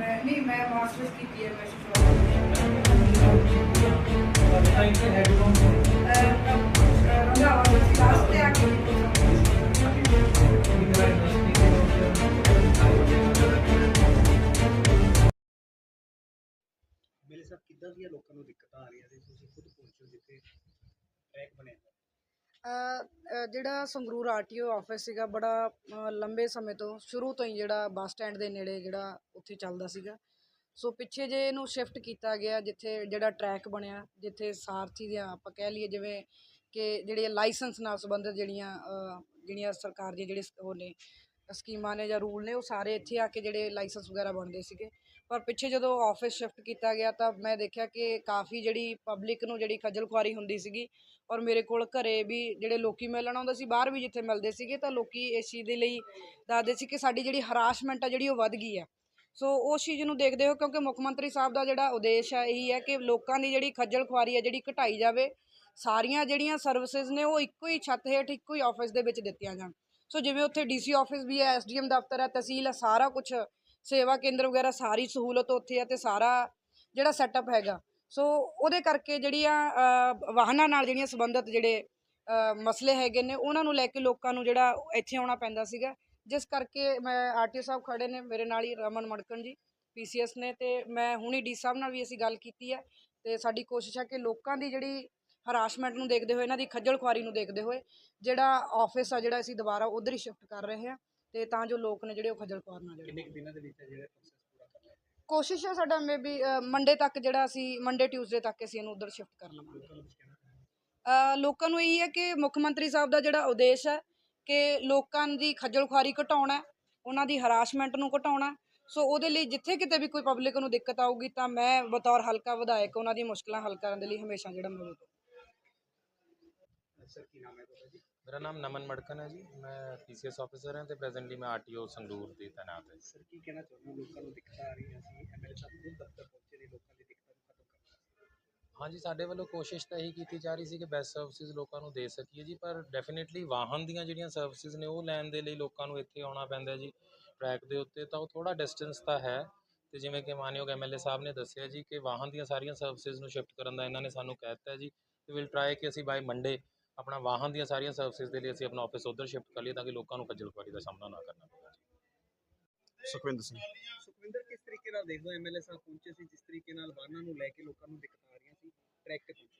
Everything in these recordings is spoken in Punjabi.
ਮੈਂ ਨਹੀਂ ਮੈਂ ਮਾਸਟਰਸ ਕੀਤੀ ਹੈ ਮੈਂ ਸੋਸ਼ੀਓਲੋਜੀ ਟਾਈਮ ਤੇ ਹੈਡ ਕੌਣ ਰੰਗਾਵਾ ਦੀ ਕਲਾਸ ਤੇ ਆ ਕੇ ਇੰਦਰਾ ਯੂਨੀਵਰਸਿਟੀ ਮੇਰੇ ਸਾਹਿਬ ਕਿੱਦਾਂ ਦੀਆਂ ਲੋਕਾਂ ਨੂੰ ਦਿੱਕਤਾਂ ਆ ਰਹੀਆਂ ਨੇ ਤੁਸੀਂ ਖੁਦ ਪਹੁੰਚੋ ਜਿੱਥੇ ਟਰੈਕ ਬਣਿਆ ਹੈ ਅ, ਅ, ਜਿਹੜਾ ਸੰਗਰੂਰ ਆਰਟੀਓ ਆਫਿਸ ਸੀਗਾ, ਬੜਾ ਲੰਬੇ ਸਮੇਂ ਤੋਂ, ਸ਼ੁਰੂ ਤੋਂ ਹੀ ਜਿਹੜਾ ਬੱਸ ਸਟੈਂਡ ਦੇ ਨੇੜੇ ਜਿਹੜਾ ਉੱਥੇ ਚੱਲਦਾ ਸੀਗਾ। ਸੋ ਪਿੱਛੇ ਜੇ ਇਹਨੂੰ ਸ਼ਿਫਟ ਕੀਤਾ ਗਿਆ, ਜਿੱਥੇ ਜਿਹੜਾ ਟਰੈਕ ਬਣਿਆ, ਜਿੱਥੇ ਸਾਰਥੀ ਦੀਆਂ ਆਪਾਂ ਕਹਿ ਲਈਏ ਜਿਵੇਂ ਕਿ ਜਿਹੜੇ ਲਾਇਸੈਂਸ ਨਾਲ ਸੰਬੰਧਿਤ ਜਿਹੜੀਆਂ ਜਿਹੜੀਆਂ ਸਰਕਾਰ ਦੀਆਂ ਜਿਹੜੇ ਉਹ ਨੇ ਸਕੀਮਾਂ ਨੇ ਜਾਂ ਰੂਲ ਨੇ, ਉਹ ਸਾਰੇ ਇੱਥੇ ਆ ਕੇ ਜਿਹੜੇ ਲਾਇਸੈਂਸ ਵਗੈਰਾ ਬਣਦੇ ਸੀਗੇ। ਪਰ ਪਿੱਛੇ ਜਦੋਂ ਆਫਿਸ ਸ਼ਿਫਟ ਕੀਤਾ ਗਿਆ ਤਾਂ ਮੈਂ ਦੇਖਿਆ ਕਿ ਕਾਫੀ ਜਿਹੜੀ ਪਬਲਿਕ ਨੂੰ ਜਿਹੜੀ ਖੱਜਲ ਖੁਆਰੀ ਹੁੰਦੀ ਸੀਗੀ ਔਰ ਮੇਰੇ ਕੋਲ ਘਰੇ ਵੀ ਜਿਹੜੇ ਲੋਕੀ ਮਿਲਣ ਆਉਂਦੇ ਸੀ, ਬਾਹਰ ਵੀ ਜਿੱਥੇ ਮਿਲਦੇ ਸੀਗੇ ਤਾਂ ਲੋਕੀ ਇਸ ਚੀਜ਼ ਦੇ ਲਈ ਦੱਸਦੇ ਸੀ ਕਿ ਸਾਡੀ ਜਿਹੜੀ ਹਰਾਸਮੈਂਟ ਆ ਜਿਹੜੀ ਉਹ ਵੱਧ ਗਈ ਆ। ਸੋ ਉਸ ਚੀਜ਼ ਨੂੰ ਦੇਖਦੇ ਹੋ ਕਿਉਂਕਿ ਮੁੱਖ ਮੰਤਰੀ ਸਾਹਿਬ ਦਾ ਜਿਹੜਾ ਉਦੇਸ਼ ਹੈ ਇਹੀ ਹੈ ਕਿ ਲੋਕਾਂ ਦੀ ਜਿਹੜੀ ਖੱਜਲ ਖੁਆਰੀ ਹੈ ਜਿਹੜੀ ਘਟਾਈ ਜਾਵੇ, ਸਾਰੀਆਂ ਜਿਹੜੀਆਂ ਸਰਵਿਸਿਜ਼ ਨੇ ਉਹ ਇੱਕੋ ਹੀ ਛੱਤ ਹੇਠ ਇੱਕੋ ਹੀ ਆਫਿਸ ਦੇ ਵਿੱਚ ਦਿੱਤੀਆਂ ਜਾਣ। ਸੋ ਜਿਵੇਂ ਉੱਥੇ ਡੀਸੀ ਆਫਿਸ ਵੀ ਹੈ ਐਸਡੀਐਮ ਦਫ਼ਤਰ ਹੈ, ਤਹਿਸੀਲ ਹੈ, ਸਾਰਾ ਕੁਝ ਸੇਵਾ ਕੇਂਦਰ ਵਗੈਰਾ ਸਾਰੀ ਸਹੂਲਤ ਉੱਥੇ ਹੈ ਤੇ ਸਾਰਾ ਜਿਹੜਾ ਸੈਟਅਪ ਹੈਗਾ। ਸੋ ਉਹਦੇ ਕਰਕੇ ਜਿਹੜੀਆਂ ਵਾਹਨਾਂ ਨਾਲ ਜਿਹੜੀਆਂ ਸੰਬੰਧਿਤ ਜਿਹੜੇ ਮਸਲੇ ਹੈਗੇ ਨੇ, ਉਹਨਾਂ ਨੂੰ ਲੈ ਕੇ ਲੋਕਾਂ ਨੂੰ ਜਿਹੜਾ ਇੱਥੇ ਆਉਣਾ ਪੈਂਦਾ ਸੀਗਾ। ਜਿਸ ਕਰਕੇ ਮੈਂ ਆਰਟੀਓ ਸਾਹਿਬ ਖੜੇ ਨੇ, ਮੇਰੇ ਨਾਲ ਹੀ ਰਮਨ ਮੜਕਣ ਜੀ ਪੀਸੀਐਸ ਨੇ ਤੇ ਮੈਂ ਹੁਣੀ ਡੀ ਸਾਹਿਬ ਨਾਲ ਵੀ ਅਸੀਂ ਗੱਲ ਕੀਤੀ ਹੈ ਤੇ ਸਾਡੀ ਕੋਸ਼ਿਸ਼ ਹੈ ਕਿ ਲੋਕਾਂ ਦੀ ਜਿਹੜੀ ਹਰਾਸਮੈਂਟ ਨੂੰ ਦੇਖਦੇ ਹੋਏ ਇਹਨਾਂ ਦੀ ਖੱਜਲ ਖੁਆਰੀ ਨੂੰ ਦੇਖਦੇ ਹੋਏ ਜਿਹੜਾ ਆਫਿਸ ਆ ਜਿਹੜਾ ਅਸੀਂ ਦੁਬਾਰਾ ਉਧਰ ਹੀ ਸ਼ਿਫਟ ਕਰ ਰਹੇ ਹਾਂ ਤੇ ਤਾਂ ਜੋ ਲੋਕ ਨੇ ਜਿਹੜੇ ਉਹ ਖੱਜਲ ਖੁਆਰ ਨਾ ਕਿੰਨੇ ਜਿਹੜੇ ਕੁ ਦਿਨਾਂ ਦੇ ਵਿੱਚ ਇਹ ਜਿਹੜਾ ਪ੍ਰੋਸੈਸ ਪੂਰਾ ਕਰਨਾ ਹੈ ਕੋਸ਼ਿਸ਼ ਹੈ ਸਾਡਾ ਮੇਬੀ ਮੰਡੇ ਤੱਕ ਜਿਹੜਾ ਅਸੀਂ ਮੰਡੇ ਟਿਊਜ਼ਡੇ ਤੱਕ ਅਸੀਂ ਇਹਨੂੰ ਉਧਰ ਸ਼ਿਫਟ ਕਰ ਲਵਾਂਗੇ। ਲੋਕਾਂ ਨੂੰ ਅ, ਲੋਕਾਂ ਇਹੀ ਹੈ ਕਿ ਮੁੱਖ ਮੰਤਰੀ ਸਾਹਿਬ ਦਾ ਜਿਹੜਾ ਉਦੇਸ਼ ਹੈ ਕਿ ਲੋਕਾਂ ਦੀ ਖੱਜਲ ਖੁਆਰੀ ਘਟਾਉਣਾ ਹੈ, ਉਹਨਾਂ ਦੀ ਹਰਾਸਮੈਂਟ ਨੂੰ ਘਟਾਉਣਾ ਹੈ। ਸੋ ਉਹਦੇ ਲਈ ਜਿੱਥੇ ਕਿਤੇ ਵੀ ਕੋਈ ਪਬਲਿਕ ਨੂੰ ਦਿੱਕਤ ਆਊਗੀ ਤਾਂ ਮੈਂ ਬਤੌਰ ਹਲਕਾ ਵਿਧਾਇਕ ਉਹਨਾਂ ਦੀ ਮੁਸ਼ਕਲਾਂ ਹੱਲ ਕਰਨ ਦੇ ਲਈ ਹਮੇਸ਼ਾ ਜਿਹੜਾ ਮੌਜੂਦ ਹੋ। ਸਰ ਕੀ ਨਾਮ ਹੈ ਤੁਹਾਡਾ ਜੀ? ਮੇਰਾ ਨਾਮ ਨਮਨ ਮੜਕਨ ਹੈ ਜੀ। ਮੈਂ ਪੀਸੀਐਸ ਆਫੀਸਰ ਹਾਂ ਤੇ ਪ੍ਰੈਜ਼ੈਂਟਲੀ ਮੈਂ ਆਰਟੀਓ ਸੰਗਰੂਰ ਦੀ ਤੈਨਾਤ ਹਾਂ। ਸਰ ਕੀ ਕਹਿਣਾ ਚਾਹੁੰਦੇ ਹੋ? ਲੋਕਾਂ ਨੂੰ ਦਿੱਕਤਾਂ ਆ ਰਹੀਆਂ ਸੀ ਐਮਐਲਏ ਸਾਹਿਬ ਖੁਦ ਦਫ਼ਤਰ ਪਹੁੰਚੇ ਨੇ ਲੋਕਾਂ ਦੀ ਦਿੱਕਤਾਂ ਨੂੰ ਖਤਮ ਕਰਨਾ ਹਾਂਜੀ ਸਾਡੇ ਵੱਲੋਂ ਕੋਸ਼ਿਸ਼ ਤਾਂ ਇਹੀ ਕੀਤੀ ਜਾ ਰਹੀ ਸੀ ਕਿ ਬੈਸਟ ਸਰਵਿਸਿਜ਼ ਲੋਕਾਂ ਨੂੰ ਦੇ ਸਕੀਏ ਜੀ ਪਰ ਡੈਫੀਨਿਟਲੀ ਵਾਹਨ ਦੀਆਂ ਜਿਹੜੀਆਂ ਸਰਵਿਸਿਜ਼ ਨੇ ਉਹ ਲੈਣ ਦੇ ਲਈ ਲੋਕਾਂ ਨੂੰ ਇੱਥੇ ਆਉਣਾ ਪੈਂਦਾ ਜੀ ਟਰੈਕ ਦੇ ਉੱਤੇ। ਤਾਂ ਉਹ ਥੋੜਾ ਡਿਸਟੈਂਸ ਤਾਂ ਹੈ। ਤੇ ਜਿਵੇਂ ਕਿ ਮਾਨਯੋਗ ਐਮਐਲਏ ਸਾਹਿਬ ਨੇ ਦੱਸਿਆ ਜੀ ਕਿ ਵਾਹਨ ਦੀਆਂ ਸਾਰੀਆਂ ਸਰਵਿਸਿਜ਼ ਨੂੰ ਸ਼ਿਫਟ ਕਰਨ ਦਾ ਇਹਨਾਂ ਨੇ ਸਾਨੂੰ ਕਹਿ ਦਿੱਤਾ ਜੀ। ਤੇ ਵਿਲ ਟਰਾਈ ਕਿ ਅਸੀਂ ਬਾਈ ਮੰਡੇ ਆਪਣਾ ਵਾਹਨ ਦੀਆਂ ਸਾਰੀਆਂ ਸਰਵਿਸਿਜ਼ ਦੇ ਲਈ ਅਸੀਂ ਆਪਣਾ ਆਫਿਸ ਉੱਧਰ ਸ਼ਿਫਟ ਕਰ ਲਈਏ ਤਾਂ ਕਿ ਲੋਕਾਂ ਨੂੰ ਖੱਜਲ ਖੁਆਰੀ ਦਾ ਸਾਹਮਣਾ ਨਾ ਕਰਨਾ ਪਵੇ। ਸੁਖਵਿੰਦਰ ਸਿੰਘ। ਸੁਖਵਿੰਦਰ ਕਿਸ ਤਰੀਕੇ ਨਾਲ ਦੇਖਦੇ ਹੋ ਐਮਐਲਏ ਸਾਹਿਬ ਪਹੁੰਚੇ ਸੀ? ਜਿਸ ਤਰੀਕੇ ਨਾਲ ਵਾਹਨਾਂ ਨੂੰ ਲੈ ਕੇ ਲੋਕਾਂ ਨੂੰ ਦਿੱਕਤਾਂ ਆ ਰਹੀਆਂ ਸੀ? ਟਰੈਕ ਤੇ ਪਹੁੰਚੇ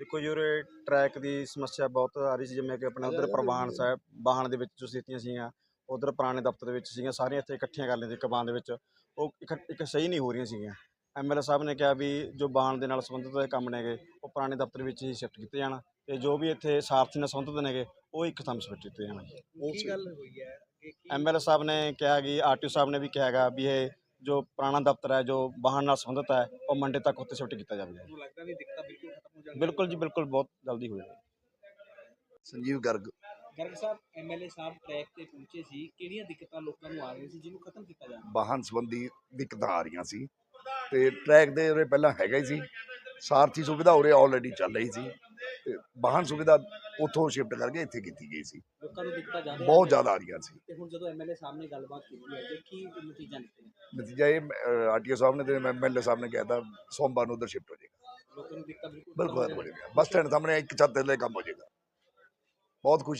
ਦੇਖੋ ਜੀ ਉਰੇ ਟਰੈਕ ਦੀ ਸਮੱਸਿਆ ਬਹੁਤ ਆ ਰਹੀ ਸੀ ਜਿਵੇਂ ਕਿ ਆਪਣੇ ਉਧਰ ਪ੍ਰਵਾਨ ਸਾਹਿਬ ਵਾਹਨ ਦੇ ਵਿੱਚ ਜੋ ਸਥਿਤੀਆਂ ਸੀਗੀਆਂ ਉਧਰ ਪੁਰਾਣੇ ਦਫ਼ਤਰ ਦੇ ਵਿੱਚ ਸੀਗੀਆਂ ਸਾਰੀਆਂ ਇੱਥੇ ਇਕੱਠੀਆਂ ਕਰ ਲੈਂਦੇ ਇੱਕ ਵਾਹਨ ਦੇ ਵਿੱਚ। ਉਹ ਇੱਕ ਸਹੀ ਨਹੀਂ ਹੋ ਰਹੀਆਂ ਸੀਗੀਆਂ। ਐਮਐਲਏ ਸਾਹਿਬ ਨੇ ਕਿਹਾ ਵੀ ਜੋ ਵਾਹਨ ਦੇ ਨਾਲ ਸੰਬੰਧਿਤ ਕੰਮ ਨੇਗੇ ਉਹ ਪੁਰਾਣੇ ਦਫ਼ਤਰ ਵਿੱਚ ਹੀ ਸ਼ਿਫਟ ਕੀਤੇ ਜਾਣ। ਤੇ ਜੋ ਵੀ ਇੱਥੇ ਸਾਰਥੀ ਨਾਲ ਸੰਬੰਧਿਤ ਨੇਗੇ ਉਹ ਇੱਕ ਥਾਂ ਸ਼ਿਫਟ ਕੀਤੇ ਜਾਣ। ਕੀ ਗੱਲ ਹੋਈ ਹੈ? ਐਮਐਲਏ ਸਾਹਿਬ ਨੇ ਕਿਹਾ ਕਿ ਆਰਟੀਓ ਸਾਹਿਬ ਨੇ ਵੀ ਕਿਹਾਗਾ ਵੀ ਇਹ ਜੋ ਪੁਰਾਣਾ ਦਫ਼ਤਰ ਹੈ ਜੋ ਵਾਹਨ ਨਾਲ ਸੰਬੰਧਿਤ ਹੈ ਉਹ ਮੰਡੇ ਤੱਕ ਉੱਥੇ ਸ਼ਿਫਟ ਕੀਤਾ ਜਾਵੇਗਾ ਤੁਹਾਨੂੰ ਲੱਗਦਾ ਵੀ ਦਿੱਕਤਾਂ ਬਿਲਕੁਲ ਖਤਮ ਹੋ ਜਾਣਗੀਆਂ ਬਿਲਕੁਲ ਜੀ ਬਿਲਕੁਲ ਬਹੁਤ ਜਲਦੀ ਹੋ ਜਾਏਗਾ ਸੰਜੀਵ ਗਰਗ। ਗਰਗ ਸਾਹਿਬ ਐਮਐਲਏ ਸਾਹਿਬ ਟਰੈਕ ਤੇ ਪਹੁੰਚੇ ਸੀ। ਕਿਹੜੀਆਂ ਦਿੱਕਤਾਂ ਲੋਕਾਂ ਨੂੰ ਆ ਰਹੀਆਂ ਸੀ ਜਿਹਨੂੰ ਖਤਮ ਕੀਤਾ ਜਾਣਾ ਵਾਹਨ ਸੰਬੰਧੀ ਦਿੱਕਤਾਂ ਆ ਰਹੀਆਂ ਸੀ। ਤੇ ਟਰੈਕ ਦੇ ਉਰੇ ਪਹਿਲਾਂ ਹੈਗਾ ਹੀ ਸੀ। ਸਾਰਥੀ ਸੁਵਿਧਾ ਉਰੇ ਆਲਰੇਡੀ ਚੱਲ ਰਹੀ ਸੀ। ਤੇ ਵਾਹਨ ਸੁਵਿਧਾ ਉੱਥੋਂ ਸ਼ਿਫਟ ਕਰਕੇ ਇੱਥੇ ਕੀਤੀ ਗਈ ਸੀ। ਲੋਕਾਂ ਨੂੰ ਦਿੱਕਤਾਂ ਜ਼ਿਆਦਾ ਬਹੁਤ ਜ਼ਿਆਦਾ ਆ ਰਹੀਆਂ ਸੀ। ਤੇ ਹੁਣ ਜਦੋਂ ਐਮਐਲਏ ਸਾਹਿਬ ਨੇ ਗੱਲਬਾਤ ਕੀਤੀ ਹੈ ਤੇ ਕੀ ਨਤੀਜਾ ਨਿਕਲਿਆ? ਨਤੀਜਾ ਇਹ ਆਰਟੀਓ ਸਾਹਿਬ ਨੇ ਤੇ ਐਮਐਲਏ ਸਾਹਿਬ ਨੇ ਕਹਿਤਾ ਸੋਮਵਾਰ ਨੂੰ ਉਧਰ ਸ਼ਿਫਟ ਹੋ ਜਾਏਗਾ। ਲੋਕਾਂ ਨੂੰ ਦਿੱਕਤਾਂ ਬਿਲਕੁਲ ਬਿਲਕੁਲ ਬੱਸ ਸਟੈਂਡ ਸਾਹਮਣੇ ਇੱਕ ਛੱਤ ਥੱਲੇ ਕੰਮ ਹੋ ਜਾਏਗਾ। ਬਹੁਤ ਖੁਸ਼ੀ